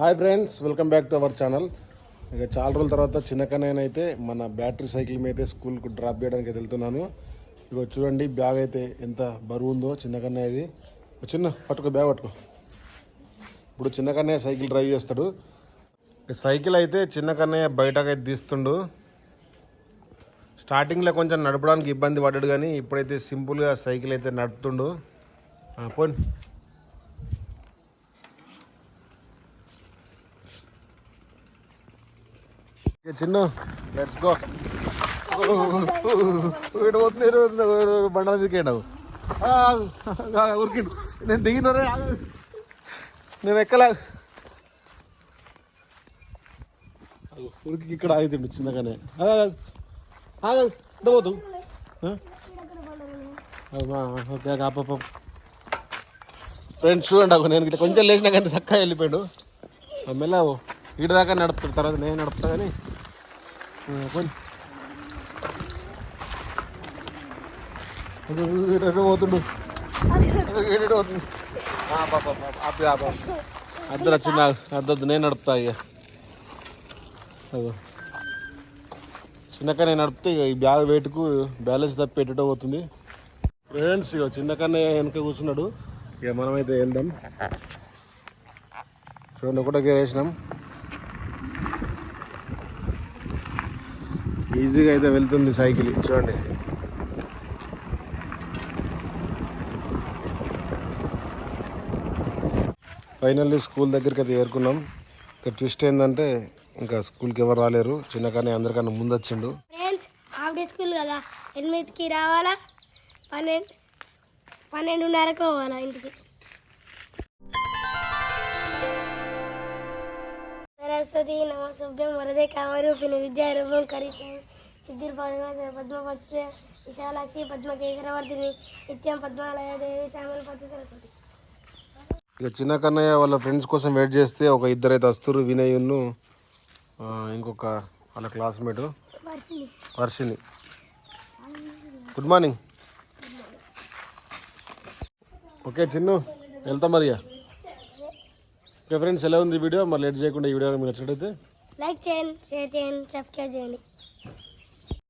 Hi friends welcome back to our channel. ఇక చాలా రోజుల తర్వాత చిన్నకనైతే మన బ్యాటరీ సైకిల్ మీద అయితే స్కూల్కు డ్రాప్ చేయడానికి వెళ్తున్నాను. ఇక చూడండి బ్యాగ్ అయితే ఎంత బరువు ఉందో చిన్నకన్నయ్య ఇది. చిన్న పట్టుకో బ్యాగ్ పట్టుకో. ఇప్పుడు చిన్నకన్నయ్య సైకిల్ డ్రైవ్ చేస్తాడు. సైకిల్ అయితే చిన్నకన్నయ్య బయటకైతే తీస్తుండు. స్టార్టింగ్లో కొంచెం నడపడానికి ఇబ్బంది పడ్డాడు కానీ ఇప్పుడైతే సింపుల్గా సైకిల్ అయితే నడుపుతుండు. ఆ, చిన్న లెట్స్ గో ఇటు పోతుంది బండల దిగాడు ఉరికిండు నేను దిగినరే నేను ఎక్కలే. ఉరికి ఇక్కడ ఆగుతుండు చిన్నగానే. ఆగు పోతు. ఓకే అప్ప ఫ్రెండ్స్ చూడండి నేను ఇట్లా కొంచెం లేచినా కానీ చక్కగా వెళ్ళిపోయాడు. మెల్లావు ఇటు దాకా నడుపుతాడు తర్వాత నేను నడుపుతా కానీ పోనీ పోతుండు పోతుంది అద్దరు వచ్చింది అద్దొద్దు నేను నడుపుతా ఇక అదో చిన్నకనే నడిపితే ఇక ఈ బ్యాగ్ వెయిట్కు బ్యాలెన్స్ తప్పి పెట్టడం పోతుంది ఫ్రెండ్స్ ఇక చిన్నకనే వెనక కూర్చున్నాడు ఇక మనమైతే వెళ్దాం చూడండి ఒకటే వేసినాం ఈజీగా అయితే వెళ్తుంది సైకిల్ చూడండి. ఫైనల్లీ స్కూల్ దగ్గరికి అయితే ఏరుకున్నాం. ఇక్కడ ట్విస్ట్ ఏంటంటే ఇంకా స్కూల్కి ఎవరు రాలేరు. చిన్నకనే అందరికన్నా ముందు వచ్చిండు ఫ్రెండ్స్ హాఫ్ డే స్కూల్ కదా. ఎనిమిదికి రావాలా? పన్నెండు పన్నెండున్నరకు పోవాలా ఇంటికి? సరస్వతి నమస్భ్యం వరదే కామరూపిణి విద్యారూపం కరిసం సిద్ధిర్ పద్మ పద్మపత్ర విశాలాక్షి పద్మకేశరవర్ధిని నిత్యం పద్మాలయ దేవి శ్యామల పద్మ సరస్వతి. ఇక చిన్న కన్నయ్య వాళ్ళ ఫ్రెండ్స్ కోసం వెయిట్ చేస్తే ఒక ఇద్దరు అయితే వస్తారు వినయ్ను ఇంకొక వాళ్ళ classmate Varshini good morning okay Chinnu వెళ్తాం మరి ఇక. ఓకే ఫ్రెండ్స్ ఎలా ఉంది వీడియో? మరి లేట్ చేయకుండా ఈ వీడియో మీకు నచ్చినట్టయితే లైక్ చేయండి షేర్ చేయండి సబ్స్క్రైబ్ చేయండి.